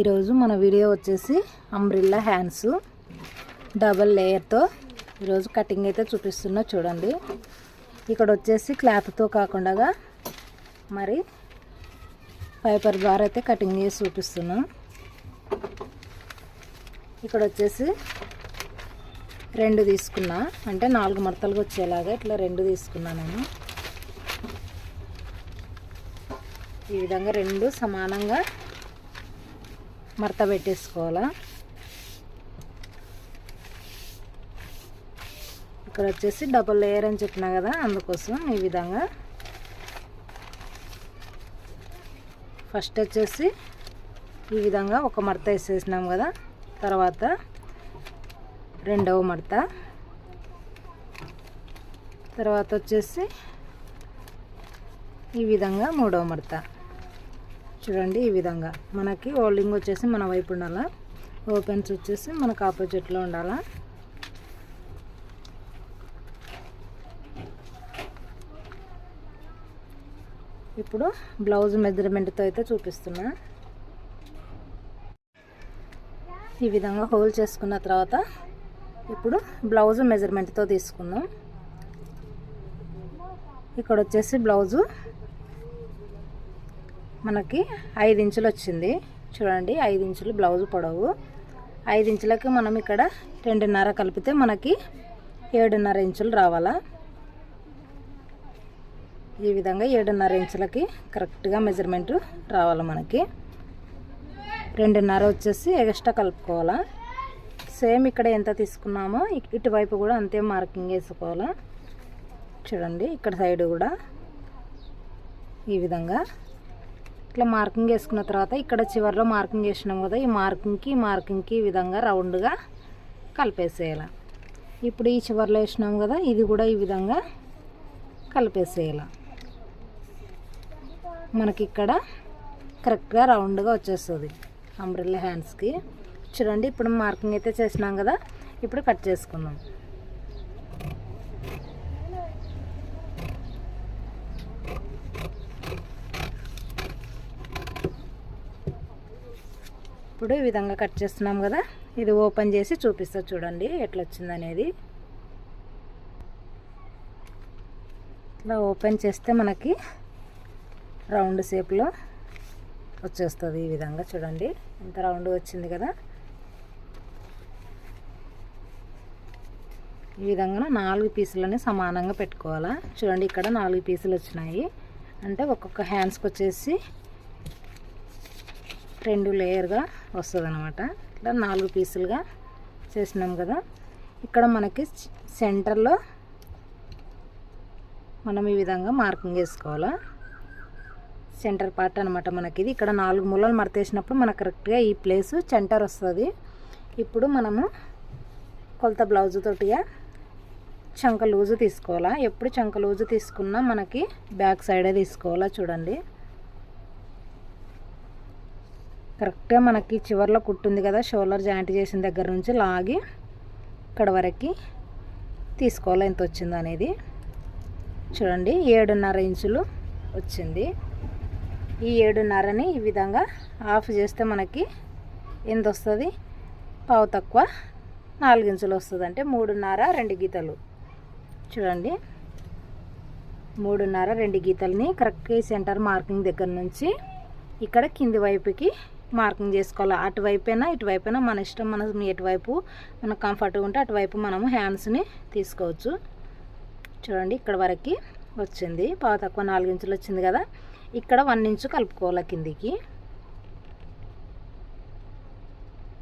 ఈరోజు మన వీడియో వచ్చేసి అంబ్రిల్లా హ్యాండ్స్ డబల్ లేయర్తో ఈరోజు కటింగ్ అయితే చూపిస్తున్నా చూడండి. ఇక్కడ వచ్చేసి క్లాత్తో కాకుండా మరి పైపర్ బార్ అయితే కటింగ్ చేసి చూపిస్తున్నాం. ఇక్కడ వచ్చేసి రెండు తీసుకున్నా. అంటే నాలుగు మడతలుగా వచ్చేలాగా ఇట్లా రెండు తీసుకున్నా నేను. ఈ విధంగా రెండు సమానంగా మడత పెట్టేసుకోవాలా. ఇక్కడ వచ్చేసి డబుల్ లేయర్ అని చెప్పినా కదా అందుకోసం ఈ విధంగా. ఫస్ట్ వచ్చేసి ఈ విధంగా ఒక మడత వేసేసినాం కదా తర్వాత రెండవ మడత. తర్వాత వచ్చేసి ఈ విధంగా మూడవ మడత. చూడండి ఈ విధంగా. మనకి హోల్డింగ్ వచ్చేసి మన వైపు ఉండాలా? ఓపెన్స్ వచ్చేసి మనకు ఆపోజిట్లో ఉండాలా? ఇప్పుడు బ్లౌజ్ మెజర్మెంట్తో అయితే చూపిస్తున్నా. ఈ విధంగా హోల్ చేసుకున్న తర్వాత ఇప్పుడు బ్లౌజ్ మెజర్మెంట్తో తీసుకుందాం. ఇక్కడ వచ్చేసి బ్లౌజు మనకి ఐదు ఇంచులు వచ్చింది. చూడండి ఐదు ఇంచులు బ్లౌజ్ పొడవు. ఐదు ఇంచులకి మనం ఇక్కడ రెండున్నర కలిపితే మనకి ఏడున్నర ఇంచులు రావాలా. ఈ విధంగా ఏడున్నర ఇంచులకి కరెక్ట్గా మెజర్మెంట్ రావాలి మనకి. రెండున్నర వచ్చేసి ఎక్స్ట్రా కలుపుకోవాలా. సేమ్ ఇక్కడ ఎంత తీసుకున్నామో ఇటువైపు కూడా అంతే మార్కింగ్ వేసుకోవాలా. చూడండి ఇక్కడ సైడ్ కూడా ఈ విధంగా ఇట్లా మార్కింగ్ వేసుకున్న తర్వాత ఇక్కడ చివరిలో మార్కింగ్ వేసినాం కదా ఈ మార్కింగ్కి మార్కింగ్కి ఈ విధంగా రౌండ్గా కలిపేసేయాలి. ఇప్పుడు ఈ చివరిలో వేసినాం కదా ఇది కూడా ఈ విధంగా కలిపేసేయాలి. మనకి ఇక్కడ కరెక్ట్గా రౌండ్గా వచ్చేస్తుంది అంబ్రెల్లా హ్యాండ్స్కి. చూడండి ఇప్పుడు మార్కింగ్ అయితే చేసినాం కదా ఇప్పుడు కట్ చేసుకుందాం. ఇప్పుడు ఈ విధంగా కట్ చేస్తున్నాం కదా. ఇది ఓపెన్ చేసి చూపిస్తా చూడండి ఎట్లా వచ్చిందనేది ఇట్లా ఓపెన్ చేస్తే మనకి రౌండ్ షేప్లో వచ్చేస్తుంది ఈ విధంగా చూడండి. ఇంత రౌండ్ వచ్చింది కదా. ఈ విధంగా నాలుగు పీసులని సమానంగా పెట్టుకోవాలా. చూడండి ఇక్కడ నాలుగు పీసులు వచ్చినాయి. అంటే ఒక్కొక్క హ్యాండ్స్కి వచ్చేసి రెండు లేయర్గా వస్తుంది అనమాట ఇట్లా నాలుగు పీసులుగా చేసినాం కదా. ఇక్కడ మనకి సెంటర్లో మనం ఈ విధంగా మార్కింగ్ వేసుకోవాలా సెంటర్ పార్ట్ అనమాట మనకి ఇది. ఇక్కడ నాలుగు మూలలు మడతేసినప్పుడు మనకు కరెక్ట్గా ఈ ప్లేస్ సెంటర్ వస్తుంది. ఇప్పుడు మనము కొలత బ్లౌజ్ తోటిగా చంక లూజు తీసుకోవాలా. ఎప్పుడు చంక లూజు తీసుకున్నా మనకి బ్యాక్ సైడే తీసుకోవాలా చూడండి. కరెక్ట్గా మనకి చివర్లో కుట్టుంది కదా షోల్డర్ జాయింట్ చేసిన దగ్గర నుంచి లాగి ఇక్కడ వరకు తీసుకోవాలి. ఎంత వచ్చిందో అనేది చూడండి ఏడున్నర ఇంచులు వచ్చింది. ఈ ఏడున్నరని ఈ విధంగా ఆఫ్ చేస్తే మనకి ఎంత వస్తుంది? పావు తక్కువ నాలుగించులు వస్తుంది. అంటే మూడున్నర రెండు గీతలు. చూడండి మూడున్నర రెండు గీతల్ని కరెక్ట్గా సెంటర్ మార్కింగ్ దగ్గర నుంచి ఇక్కడ కింది వైపుకి మార్కింగ్ చేసుకోవాలి. అటువైపైనా ఇటువైపైనా మన ఇష్టం మనం ఎటువైపు మనకు కంఫర్ట్గా ఉంటే అటువైపు మనము హ్యాండ్స్ని తీసుకోవచ్చు. చూడండి ఇక్కడ వరకు వచ్చింది. పావు తక్కువ నాలుగు ఇంచులు వచ్చింది కదా. ఇక్కడ వన్ ఇంచు కలుపుకోవాలి కిందికి.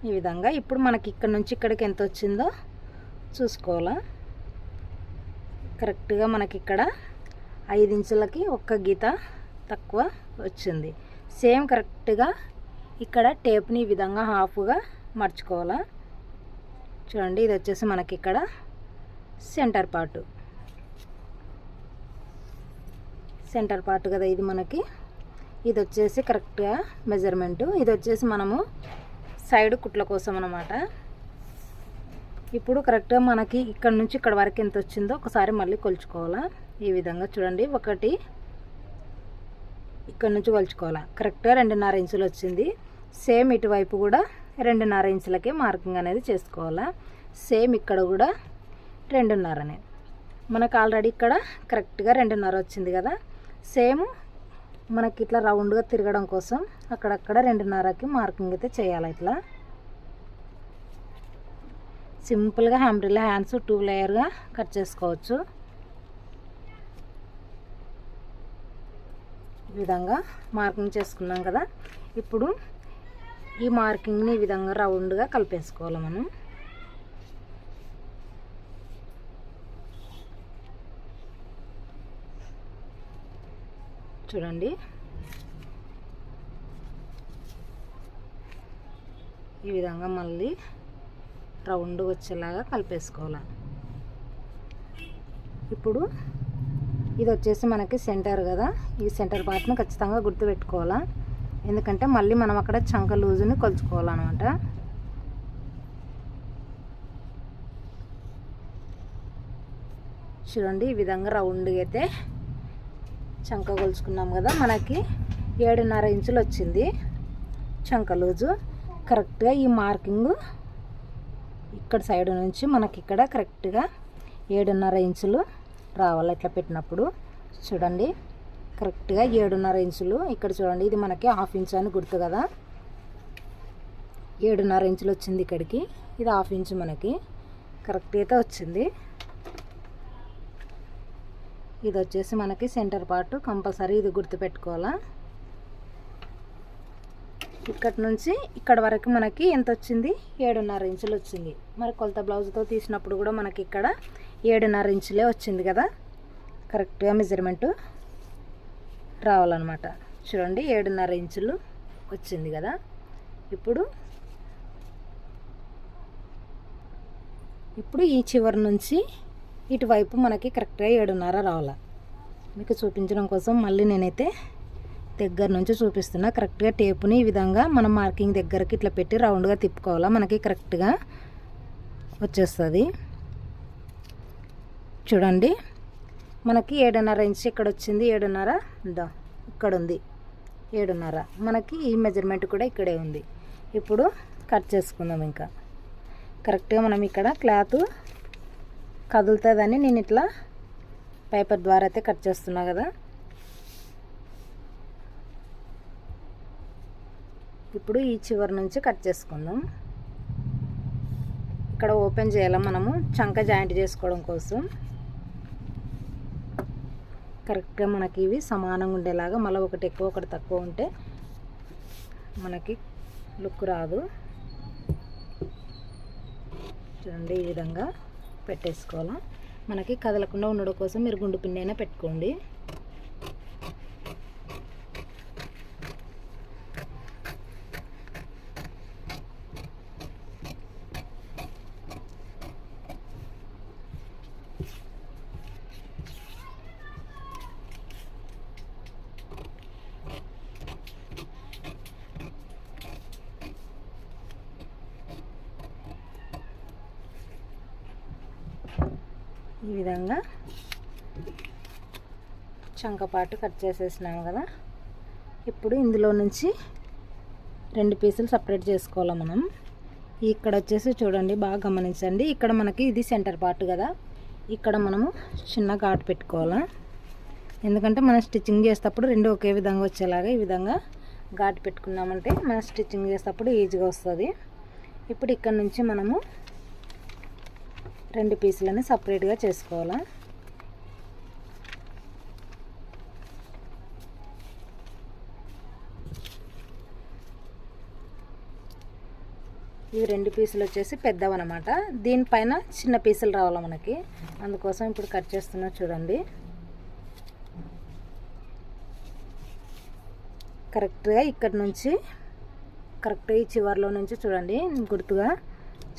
ఈ విధంగా ఇప్పుడు మనకి ఇక్కడ నుంచి ఇక్కడికి ఎంత వచ్చిందో చూసుకోవాలా. కరెక్ట్గా మనకి ఇక్కడ ఐదు ఇంచులకి ఒక్క గీత తక్కువ వచ్చింది. సేమ్ కరెక్ట్గా ఇక్కడ టేప్ని ఈ విధంగా హాఫ్గా మర్చుకోవాలా. చూడండి ఇది వచ్చేసి మనకి ఇక్కడ సెంటర్ పార్ట్. సెంటర్ పార్ట్ కదా ఇది మనకి. ఇది వచ్చేసి కరెక్ట్గా మెజర్మెంటు. ఇది వచ్చేసి మనము సైడ్ కుట్ల కోసం అనమాట ఇప్పుడు కరెక్ట్గా మనకి ఇక్కడ నుంచి ఇక్కడ వరకు ఎంత వచ్చిందో ఒకసారి మళ్ళీ కొలుచుకోవాలా. ఈ విధంగా చూడండి ఒకటి ఇక్కడ నుంచి కొలుచుకోవాలి కరెక్ట్గా రెండున్నర ఇంచులు వచ్చింది. సేమ్ ఇటువైపు కూడా రెండున్నర ఇంచులకే మార్కింగ్ అనేది చేసుకోవాలా? సేమ్ ఇక్కడ కూడా రెండున్నరనే. మనకు ఆల్రెడీ ఇక్కడ కరెక్ట్గా రెండున్నర వచ్చింది కదా? సేమ్ మనకి ఇట్లా రౌండ్గా తిరగడం కోసం అక్కడక్కడ రెండున్నరకి మార్కింగ్ అయితే చేయాలి ఇట్లా? సింపుల్గా హ్యాంబ్రిల్లా హ్యాండ్స్ టూ లేయర్గా కట్ చేసుకోవచ్చు. ఈ విధంగా మార్కింగ్ చేసుకున్నాం కదా. ఇప్పుడు ఈ మార్కింగ్ని ఈ విధంగా రౌండ్గా కలిపేసుకోవాలి మనం. చూడండి. ఈ విధంగా మళ్ళీ రౌండ్ వచ్చేలాగా కలిపేసుకోవాలి. ఇప్పుడు ఇది వచ్చేసి మనకి సెంటర్ కదా. ఈ సెంటర్ పార్ట్ని ఖచ్చితంగా గుర్తుపెట్టుకోవాలా. ఎందుకంటే మళ్ళీ మనం అక్కడ చంక లూజుని కొలుచుకోవాలన్నమాట. చూడండి ఈ విధంగా రౌండ్గా అయితే చంక కొలుచుకున్నాం కదా. మనకి ఏడున్నర ఇంచులు వచ్చింది చంక లూజు. కరెక్ట్గా ఈ మార్కింగ్ ఇక్కడ సైడ్ నుంచి మనకి ఇక్కడ కరెక్ట్గా ఏడున్నర ఇంచులు రావాలి ఇట్లా పెట్టినప్పుడు. చూడండి కరెక్ట్గా ఏడున్నర ఇంచులు. ఇక్కడ చూడండి ఇది మనకి హాఫ్ ఇంచు అని గుర్తు కదా. ఏడున్నర ఇంచులు వచ్చింది ఇక్కడికి. ఇది హాఫ్ ఇంచు మనకి. కరెక్ట్ అయితే వచ్చింది. ఇది వచ్చేసి మనకి సెంటర్ పార్ట్ కంపల్సరీ ఇది గుర్తుపెట్టుకోవాలా ఇక్కడ నుంచి ఇక్కడ వరకు మనకి ఎంత వచ్చింది? ఏడున్నర ఇంచులు వచ్చింది. మరి కొలత బ్లౌజ్తో తీసినప్పుడు కూడా మనకి ఇక్కడ ఏడున్నర ఇంచులే వచ్చింది కదా. కరెక్ట్గా మెజర్మెంటు రావాలన్నమాట. చూడండి ఏడున్నర ఇంచులు వచ్చింది కదా. ఇప్పుడు ఇప్పుడు ఈ చివరి నుంచి ఇటువైపు మనకి కరెక్ట్గా ఏడున్నర రావాలి. మీకు చూపించడం కోసం మళ్ళీ నేనైతే దగ్గర నుంచి చూపిస్తున్నా. కరెక్ట్గా టేపుని ఈ విధంగా మనం మార్కింగ్ దగ్గరకి ఇట్లా పెట్టి రౌండ్గా తిప్పుకోవాలా. మనకి కరెక్ట్గా వచ్చేస్తుంది. చూడండి. మనకి ఏడున్నర ఇంచ్ ఇక్కడ వచ్చింది ఏడున్నర దా ఇక్కడ ఉంది ఏడున్నర. మనకి ఈ మెజర్మెంట్ కూడా ఇక్కడే ఉంది. ఇప్పుడు కట్ చేసుకుందాం ఇంకా. కరెక్ట్గా మనం ఇక్కడ క్లాత్ కదులుతుందని నేను ఇట్లా పేపర్ ద్వారా అయితే కట్ చేస్తున్నా కదా. ఇప్పుడు ఈ చివరి నుంచి కట్ చేసుకుందాం. ఇక్కడ ఓపెన్ చేయాలి మనము? చంక జాయింట్ చేసుకోవడం కోసం. కరెక్ట్గా మనకి ఇవి సమానంగా ఉండేలాగా మళ్ళీ ఒకటి ఎక్కువ ఒకటి తక్కువ ఉంటే మనకి లుక్ రాదు. చూడండి ఈ విధంగా పెట్టేసుకోవాలి. మనకి కదలకుండా ఉండడం కోసం మీరు గుండు పిండి అయినా పెట్టుకోండి. ఈ విధంగా చంకపాటు కట్ చేసేసినాం కదా. ఇప్పుడు ఇందులో నుంచి రెండు పీసులు సపరేట్ చేసుకోవాలి మనం. ఇక్కడ వచ్చేసి చూడండి బాగా గమనించండి. ఇక్కడ మనకి ఇది సెంటర్ పార్ట్ కదా. ఇక్కడ మనము చిన్న ఘాటు పెట్టుకోవాలా. ఎందుకంటే మనం స్టిచ్చింగ్ చేసేటప్పుడు రెండు ఒకే విధంగా వచ్చేలాగా ఈ విధంగా ఘాటు పెట్టుకున్నామంటే మనం స్టిచ్చింగ్ చేసేటప్పుడు ఈజీగా వస్తుంది. ఇప్పుడు ఇక్కడ నుంచి మనము రెండు పీసులని సపరేట్గా చేసుకోవాలా? ఇవి రెండు పీసులు వచ్చేసి పెద్దవన్నమాట. దీనిపైన చిన్న పీసులు రావాలి మనకి? అందుకోసం ఇప్పుడు కట్ చేస్తున్నా చూడండి. కరెక్ట్గా ఇక్కడ నుంచి కరెక్ట్గా ఈ చివరిలో నుంచి చూడండి గుర్తుగా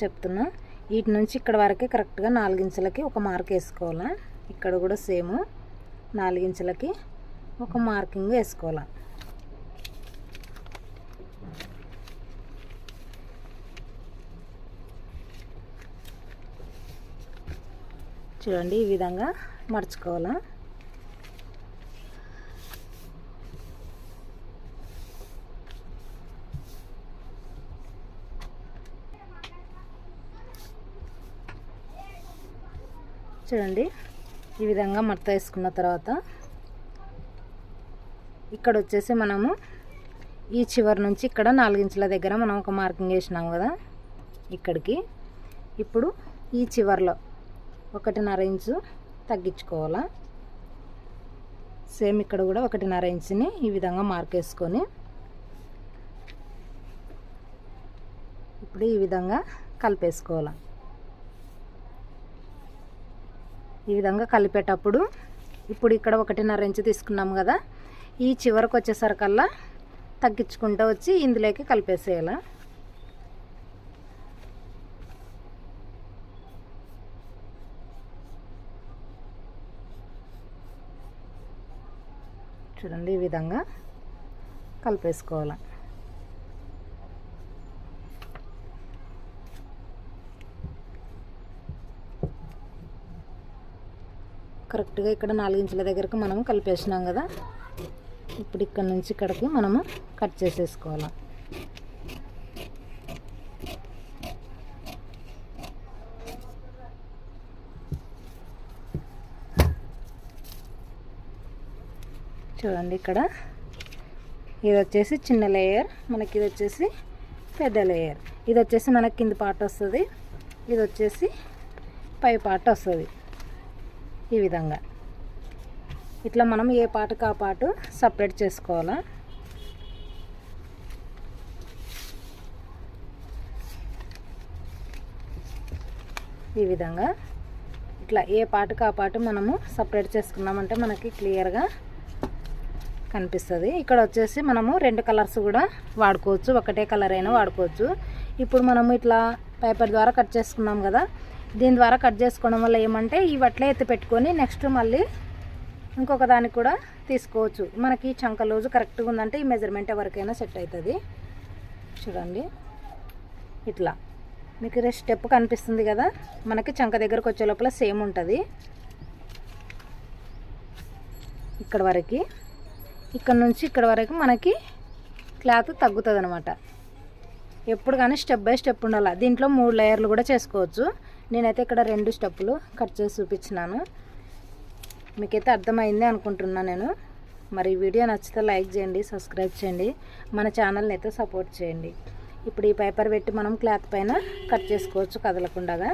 చెప్తున్నా. వీటి నుంచి ఇక్కడ వరకే కరెక్ట్గా నాలుగించలకి ఒక మార్క్ వేసుకోవాలా. ఇక్కడ కూడా సేమ్ నాలుగించలకి ఒక మార్కింగ్ వేసుకోవాలా. చూడండి ఈ విధంగా మర్చుకోవాలా. చూడండి. ఈ విధంగా మడత వేసుకున్న తర్వాత ఇక్కడ వచ్చేసి మనము ఈ చివరి నుంచి ఇక్కడ నాలుగించుల దగ్గర మనం ఒక మార్కింగ్ వేసినాం కదా ఇక్కడికి. ఇప్పుడు ఈ చివర్లో ఒకటిన్నర ఇంచు తగ్గించుకోవాలా. సేమ్ ఇక్కడ కూడా ఒకటిన్నర ఇంచుని ఈ విధంగా మార్క్ వేసుకొని ఇప్పుడు ఈ విధంగా కలిపేసుకోవాలి. ఈ విధంగా కలిపేటప్పుడు ఇప్పుడు ఇక్కడ ఒకటిన్నర ఇంచు తీసుకున్నాం కదా ఈ చివరికి వచ్చేసరికల్లా తగ్గించుకుంటూ వచ్చి ఇందులోకి కలిపేసేయాలి. చూడండి ఈ విధంగా కలిపేసుకోవాలి. కరెక్ట్గా ఇక్కడ నాలుగించుల దగ్గరకు మనం కలిపేసినాం కదా. ఇప్పుడు ఇక్కడ నుంచి ఇక్కడికి మనము కట్ చేసేసుకోవాలి. చూడండి ఇక్కడ. ఇది వచ్చేసి చిన్న లేయర్. మనకి ఇది వచ్చేసి పెద్ద లేయర్. ఇది వచ్చేసి మనకి కింది పార్ట్ వస్తుంది. ఇది వచ్చేసి పై పార్ట్ వస్తుంది. ఈ విధంగా. ఇట్లా మనం ఏ పాటకు ఆ పాటు సపరేట్ చేసుకోవాలా? ఈ విధంగా. ఇట్లా ఏ పాటకు ఆ పాటు మనము సపరేట్ చేసుకున్నామంటే మనకి క్లియర్గా కనిపిస్తుంది. ఇక్కడ వచ్చేసి మనము రెండు కలర్స్ కూడా వాడుకోవచ్చు. ఒకటే కలర్ అయినా వాడుకోవచ్చు. ఇప్పుడు మనము ఇట్లా పేపర్ ద్వారా కట్ చేసుకున్నాం కదా. దీని ద్వారా కట్ చేసుకోవడం వల్ల ఏమంటే ఇవి అట్లే ఎత్తి పెట్టుకొని నెక్స్ట్ మళ్ళీ ఇంకొక దానికి కూడా తీసుకోవచ్చు. మనకి చంక లూజు కరెక్ట్గా ఉందంటే ఈ మెజర్మెంట్ ఎవరికైనా సెట్ అవుతుంది. చూడండి. ఇట్లా. మీకు స్టెప్ కనిపిస్తుంది కదా. మనకి చంక దగ్గరకు వచ్చే లోపల సేమ్ ఉంటుంది. ఇక్కడ వరకు. ఇక్కడ నుంచి ఇక్కడ వరకు మనకి క్లాత్ తగ్గుతుంది అనమాట ఎప్పుడు కానీ స్టెప్ బై స్టెప్ ఉండాలి. దీంట్లో మూడు లేయర్లు కూడా చేసుకోవచ్చు. నేనైతే ఇక్కడ రెండు స్టెప్పులు కట్ చేసి చూపించినాను. మీకైతే అర్థమైంది అనుకుంటున్నాను నేను. మరి వీడియో నచ్చితే లైక్ చేయండి సబ్స్క్రైబ్ చేయండి. మన ఛానల్ని అయితే సపోర్ట్ చేయండి. ఇప్పుడు ఈ పేపర్ పెట్టి మనం క్లాత్ పైన కట్ చేసుకోవచ్చు కదలకుండగా.